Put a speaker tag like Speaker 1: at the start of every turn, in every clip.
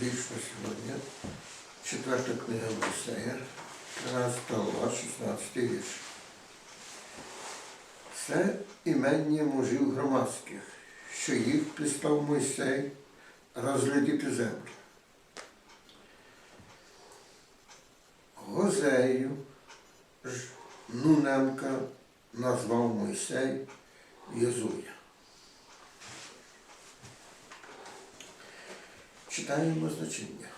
Speaker 1: більш сьогодні. Четверта книга Мойсея, 13 глава, 16 вірш. Це імення мужів громадських, що їх пристав Мойсей розглядіти землю. Гозею ж Нуненка назвав Мойсей Єзуя. Читаємо значення.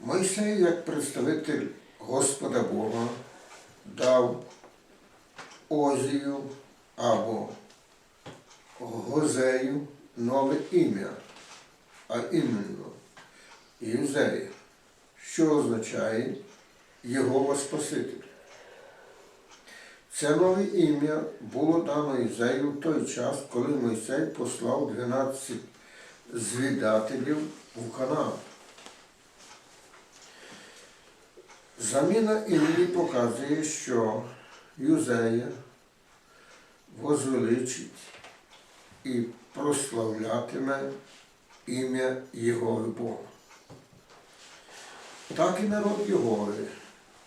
Speaker 1: Мойсей, як представитель Господа Бога, дав Озію або Гозею нове ім'я, а іменно Юзея, що означає Його Спаситель. Це нове ім'я було дано Ізею в той час, коли Мойсей послав 12 звідателів в Канаан. Заміна імені показує, що Юзея возвеличить і прославлятиме ім'я Єгови Бога. Так і народ Єгови,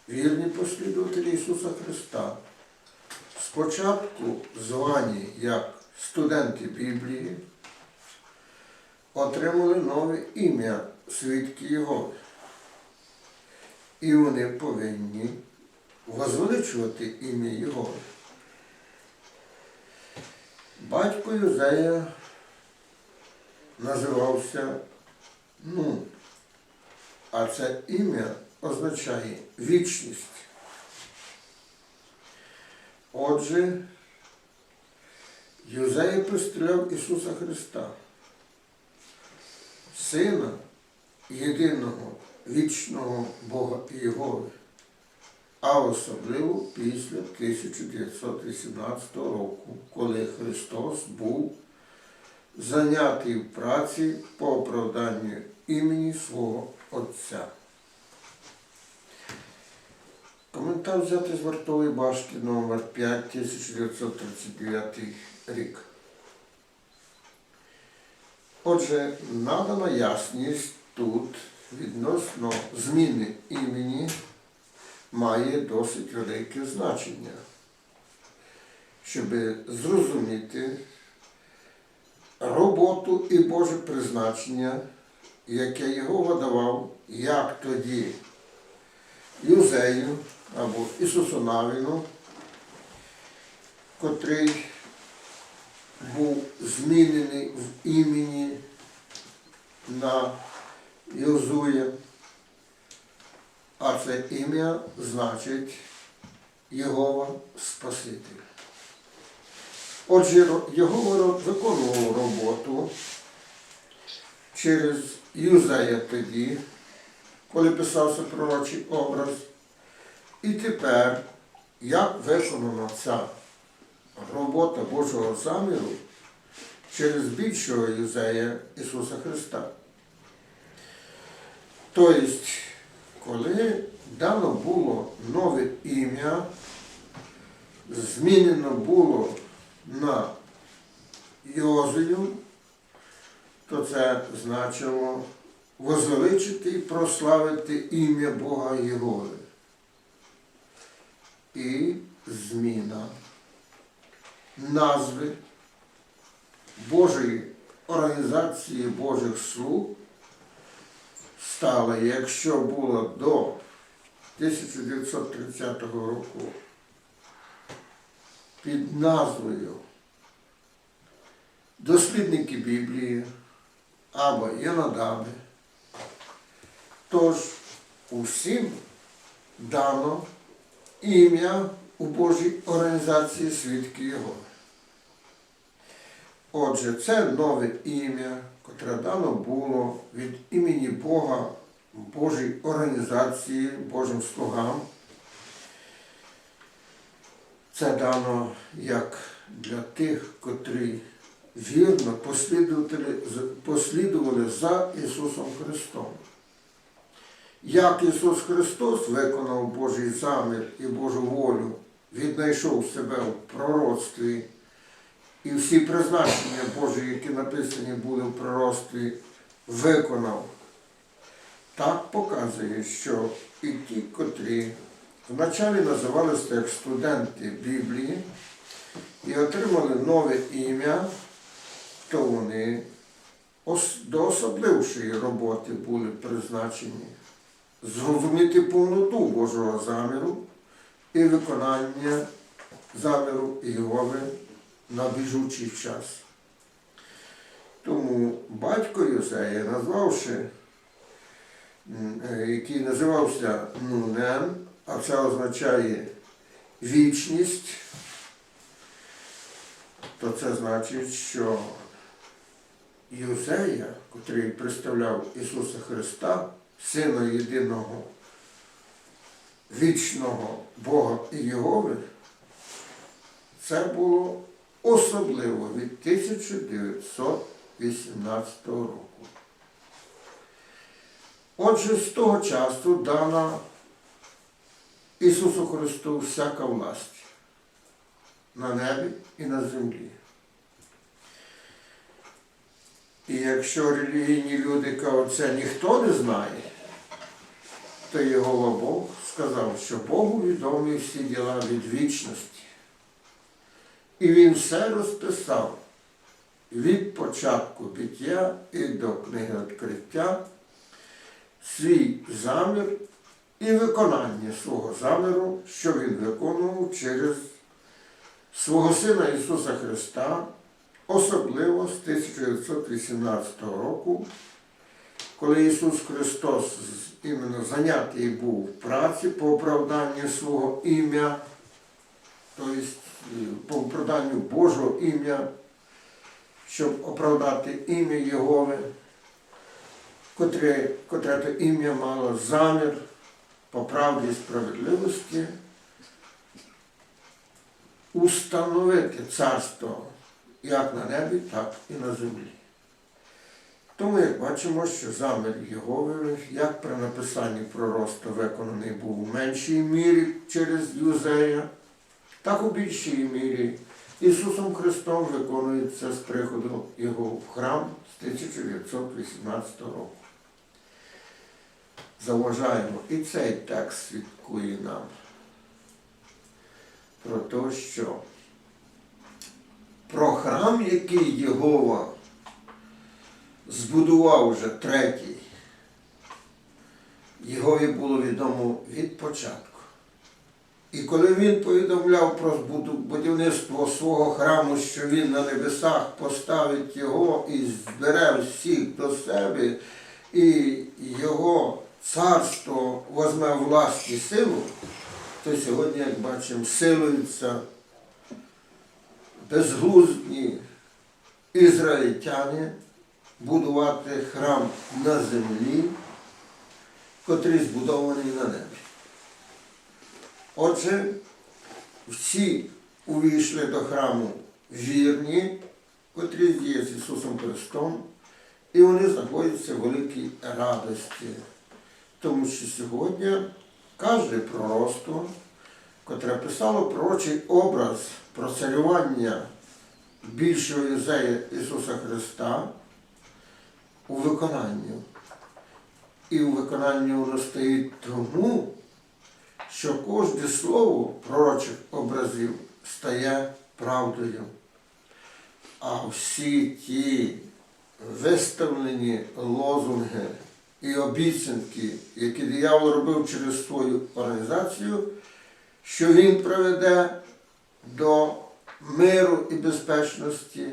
Speaker 1: вірні послідователі Ісуса Христа, спочатку звані як студенти Біблії, отримали нове ім'я свідки Єгови. І вони повинні возвеличувати ім'я Його. Батько Юзея називався Нун, а це ім'я означає вічність. Отже, Юзея представляв Ісуса Христа, Сина єдиного вічного Бога Єгови, а особливо після 1918 року, коли Христос був зайнятий в праці по оправданню імені свого Отця. Коментар взяти з вартової башти номер 5 1939 рік. Отже, надана ясність тут відносно зміни імені має досить велике значення, щоб зрозуміти роботу і Боже призначення, яке його видавав, як тоді Юзею або Ісусу Навіну, котрий був змінений в імені на Йозуя, а це ім'я значить Єгова Спаситель. Отже, Єгова виконував роботу через Юзея тоді, коли писався пророчий образ. І тепер, як виконана ця робота Божого заміру через більшого Юзея Ісуса Христа. Тобто, коли дано було нове ім'я, змінено було на Йозію, то це значило возвеличити і прославити ім'я Бога Єгови. І зміна назви Божої організації Божих слуг стала, якщо було до 1930 року під назвою Дослідники Біблії або Єнодаби, тож усім дано ім'я у Божій організації свідки Його. Отже, це нове ім'я, котре дано було від імені Бога Божій організації, Божим слугам. Це дано як для тих, котрі вірно послідували, за Ісусом Христом. Як Ісус Христос виконав Божий замір і Божу волю, віднайшов себе в пророцтві і всі призначення Божі, які написані були в пророцтві, виконав. Так показує, що і ті, котрі вначалі називалися як студенти Біблії і отримали нове ім'я, то вони до особлившої роботи були призначені зрозуміти повноту Божого заміру і виконання заміру Єгови на біжучий час. Тому батько Йосея, назвавши, е, який називався Нунен, а це означає вічність, то це значить, що Юзея, котрий представляв Ісуса Христа, Сина єдиного вічного Бога і Єгови, це було особливо від 1918 року. Отже, з того часу дана Ісусу Христу всяка власть на небі і на землі. І якщо релігійні люди кажуть, це ніхто не знає, то Єгова Бог сказав, що Богу відомі всі діла від вічності. І він все розписав від початку биття і до книги відкриття свій замір і виконання свого заміру, що він виконував через свого Сина Ісуса Христа, особливо з 1918 року, коли Ісус Христос іменно зайнятий був в праці по оправданню свого ім'я, тобто е, по оправданню Божого ім'я, щоб оправдати ім'я Єгови, котре, котре то ім'я мало замір по правді і справедливості, установити царство як на небі, так і на землі. Тому, як бачимо, що замір Єгови, як при написанні пророцтва виконаний був у меншій мірі через Юзея, так у більшій мірі Ісусом Христом виконується з приходу Його в храм з 1918 року. Заважаємо, і цей текст свідкує нам про те, що про храм, який Єгова збудував вже третій, Єгові було відомо від початку. І коли він повідомляв про будівництво свого храму, що він на небесах поставить його і збере всіх до себе, і його царство возьме власть і силу, то сьогодні, як бачимо, силуються безглуздні ізраїльтяни будувати храм на землі, котрий збудований на небі. Отже, всі увійшли до храму вірні, котрі є з Ісусом Христом, і вони знаходяться в великій радості. Тому що сьогодні кожне пророцтво, котре писало пророчий образ про царювання більшого Єзея Ісуса Христа у виконанні. І у виконанні воно стоїть тому, що кожне слово пророчих образів стає правдою. А всі ті виставлені лозунги і обіцянки, які диявол робив через свою організацію, що він приведе до миру і безпечності,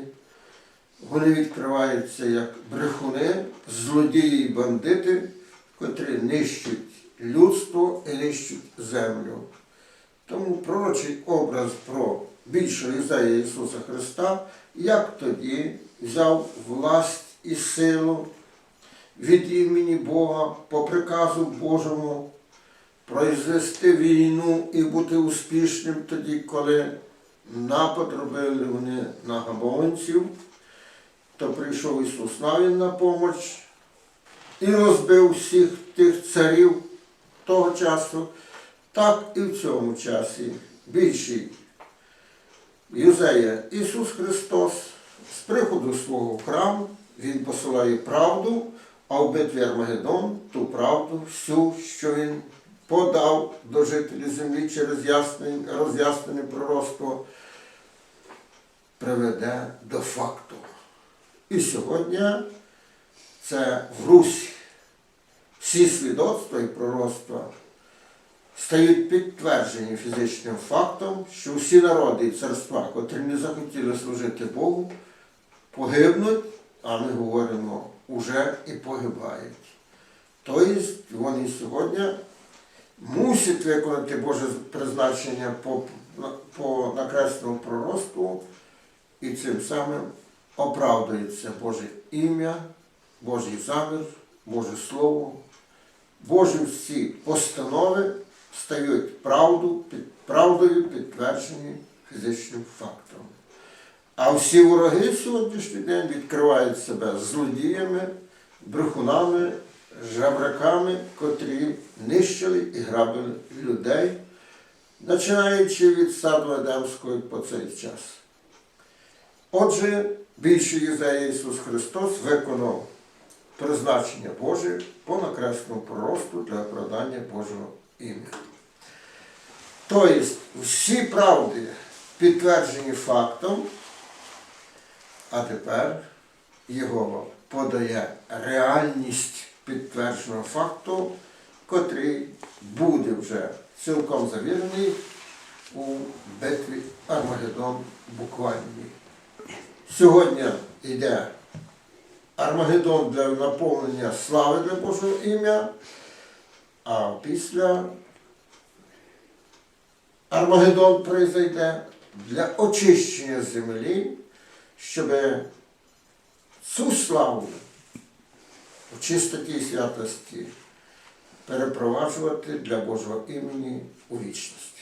Speaker 1: вони відкриваються як брехуни, злодії і бандити, котрі нищать людство і нищать землю. Тому пророчий образ про більшого Ізея Ісуса Христа, як тоді взяв власть і силу від імені Бога по приказу Божому произвести війну і бути успішним тоді, коли напад робили вони на габонців, то прийшов Ісус. Навін на помоч і розбив всіх тих царів того часу, так і в цьому часі. Більший Юзея Ісус Христос з приходу свого в храм Він посилає правду, а в битві Армагеддон ту правду всю, що Він подав до жителів землі через роз'яснене пророцтво, приведе до факту. І сьогодні це в Русі всі свідоцтва і пророцтва стають підтверджені фізичним фактом, що всі народи і царства, котрі не захотіли служити Богу, погибнуть, а ми говоримо, уже і погибають. Тобто вони сьогодні мусять виконати Боже призначення по, по накресному пророцтву і цим самим оправдується Боже ім'я, Божий замір, Боже Слово, Божі всі постанови стають правду, під, правдою підтверджені фізичним фактом. А всі вороги сьогоднішній день відкривають себе злодіями, брехунами, жабраками, котрі нищили і грабили людей, починаючи від саду Едемського по цей час. Отже, більший Єзея Ісус Христос виконав призначення Боже по накресному проросту для оправдання Божого ім'я. Тобто всі правди підтверджені фактом, а тепер Єгова подає реальність підтвердженого факту, котрий буде вже цілком завірений у битві Армагеддон буквальній. Сьогодні йде Армагеддон для наповнення слави для Божого ім'я, а після Армагеддон прийде для очищення землі, щоб цю славу в чистоті і святості перепроваджувати для Божого імені у вічності.